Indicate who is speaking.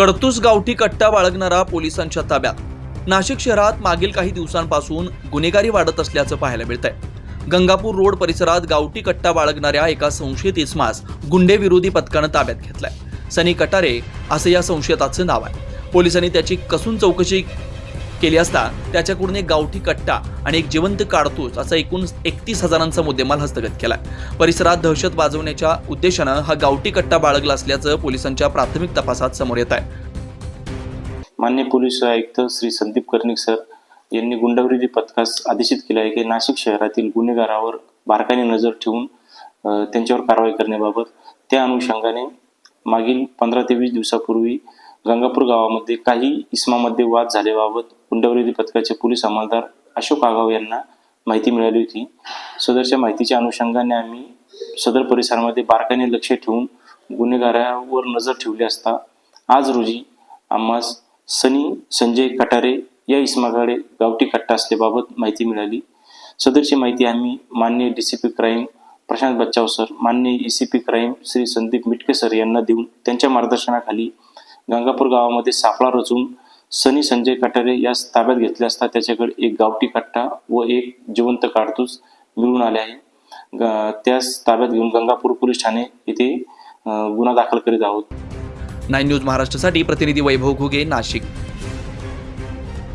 Speaker 1: कडतूस गावठी कट्टा बाळगणारा पोलिसांच्या ताब्यात. नाशिक शहरात मागील काही दिवसांपासून गुन्हेगारी वाढत असल्याचं पाहायला मिळत आहे गंगापूर रोड परिसरात गावठी कट्टा बाळगणाऱ्या एका संशयित इसमास गुंडेविरोधी पथकानं ताब्यात घेतलाय. सनी कटारे असं या संशयिताचं नाव आहे. पोलिसांनी त्याची कसून चौकशी केली असता त्याच्याकडून एक गावठी कट्टा आणि एक जिवंत काडतूस असा एकूण एकतीस हजारांचा मुद्देमाल हस्तगत केला. परिसरात दहशत वाजवण्याच्या उद्देशानं हा गावठी कट्टा बाळगला असल्याचं पोलिसांच्या प्राथमिक तपासात समोर येत आहे.
Speaker 2: मान्य पोलीस आयुक्त श्री संदीप कर्णिक सर यांनी गुंडविरोधी पथकास आदेशित केले आहे की नाशिक शहरातील गुन्हेगारावर बारकाईने नजर ठेवून त्यांच्यावर कारवाई करण्याबाबत त्या अनुषंगाने मागील पंधरा ते वीस दिवसापूर्वी गंगापूर गावामध्ये काही इस्मामध्ये वाद झाल्याबाबत गुंडविरोधी पथकाचे पोलीस अंमलदार अशोक आगाव यांना माहिती मिळाली होती. सदरच्या माहितीच्या अनुषंगाने आम्ही सदर परिसरामध्ये बारकाईने लक्ष ठेवून गुन्हेगारावर नजर ठेवली असता आज रोजी आम्हास सनी संजय कटारे या इस्माकडे गावठी कट्टा असल्याबाबत माहिती मिळाली. सदरची माहिती आम्ही मान्य D C P crime Prashant Bachhav sir मान्य E C P crime Shri Sandeep Mitke sir यांना देऊन त्यांच्या मार्गदर्शनाखाली गंगापूर गावामध्ये सापळा रचून सनी संजय कटारे यास ताब्यात घेतले असता त्याच्याकडे एक गावठी कट्टा व एक जिवंत काडतूस मिळून आले आहे. ग- त्यास ताब्यात घेऊन गंगापूर पोलीस ठाणे येथे गुन्हा दाखल करीत आहोत.
Speaker 1: नाईन न्यूज महाराष्ट्रासाठी प्रतिनिधी वैभव घुगे नाशिक.